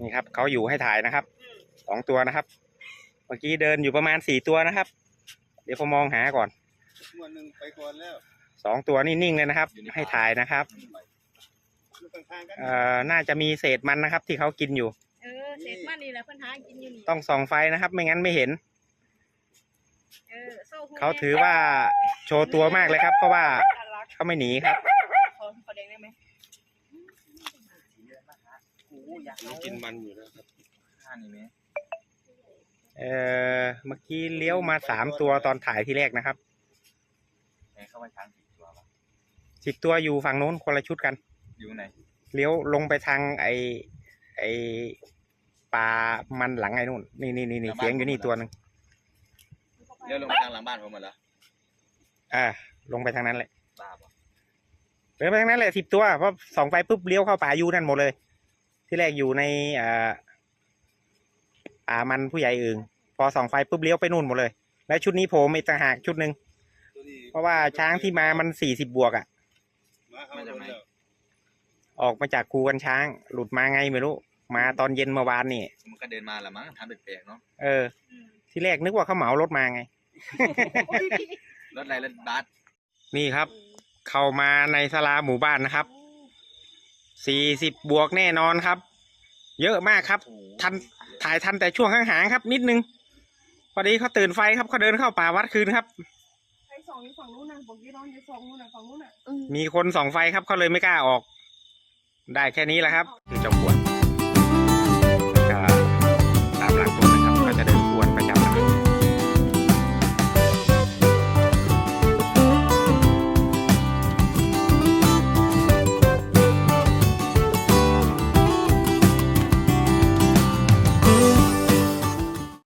นี่ครับเขาอยู่ให้ถ่ายนะครับสองตัวนะครับ เมื่อกี้เดินอยู่ประมาณสี่ตัวนะครับ เดี๋ยวผมมองหาก่อนมวนหนึ่งไปก่อนแล้วสองตัวนี่นิ่งเลยนะครับ ให้ถ่ายนะครับอยู่ข้างๆกันเอ่อน่าจะมีเศษมันนะครับ ที่เขากินอยู่ เออเสร็จมานี่แหละเพิ่นหากินอยู่นี่ต้องส่องไฟนะครับ ไม่งั้นไม่เห็น เออโซ่หูเขาถือว่าโชว์ตัวมากเลยครับ เพราะว่าน่ารักเขาไม่หนีครับ ขอขอแดงได้ไหม กินมันอยู่นะครับห้านี่ไหมเอ่อเมื่อกี้เลี้ยวมาสามตัวตอนถ่ายที่แรกนะครับไหนเข้าไปทางสิบตัวปะสิบตัวอยู่ฝั่งโน้นคนละชุดกัน อยู่ไหนเลี้ยวลงไปทางไอไอป่ามันหลังไอ้นู่นนี่นี่นี่นี่เสียงอยู่นี่ตัวหนึ่งเลี้ยวลงไปทางหลังบ้านผมหมดแล้วอ่าลงไปทางนั้นแหละบ้าปะเดินไปทางนั้นแหละสิบตัวเพราะสองไฟปุ๊บเลี้ยวเข้าป่ายูนั่นหมดเลย ที่แรกอยู่ในอ่าป่ามันผู้ใหญ่อื่นพอสองไฟปุ๊บเลี้ยวไปนู่นหมดเลย แล้วชุดนี้โผมอีกต่างหากชุดหนึ่งตัวนี้เพราะว่าช้างที่มามันสี่สิบบวกอะ่ะ มาเข้าโดนแล้วออกมาจากคูกันช้าง หลุดมาไงไม่รู้ มาตอนเย็นเมื่อวานนี่มันก็เดินมาละมั้งทางแปลกๆเนาะเอออืมที่แรกนึกว่าเขาเหมารถมาไง รถอะไรรถบัสนี่ครับ เข้ามาในสลาหมู่บ้านนะครับ สี่สิบบวกแน่นอนครับ เยอะมากครับ ทันถ่ายทันแต่ช่วงข้างหางครับ นิดนึงพอดีเขาตื่นไฟครับเขาเดินเข้าป่าวัดคืนครับ ไอ้สองอยู่ฝั่งนู้นนะบอกยี่น้องอยู่สองนู้นน่ะฝั่งนู้นน่ะมีคนส่องไฟครับเขาเลยไม่กล้าออก ได้แค่นี้แหละครับคือเจ้าขวด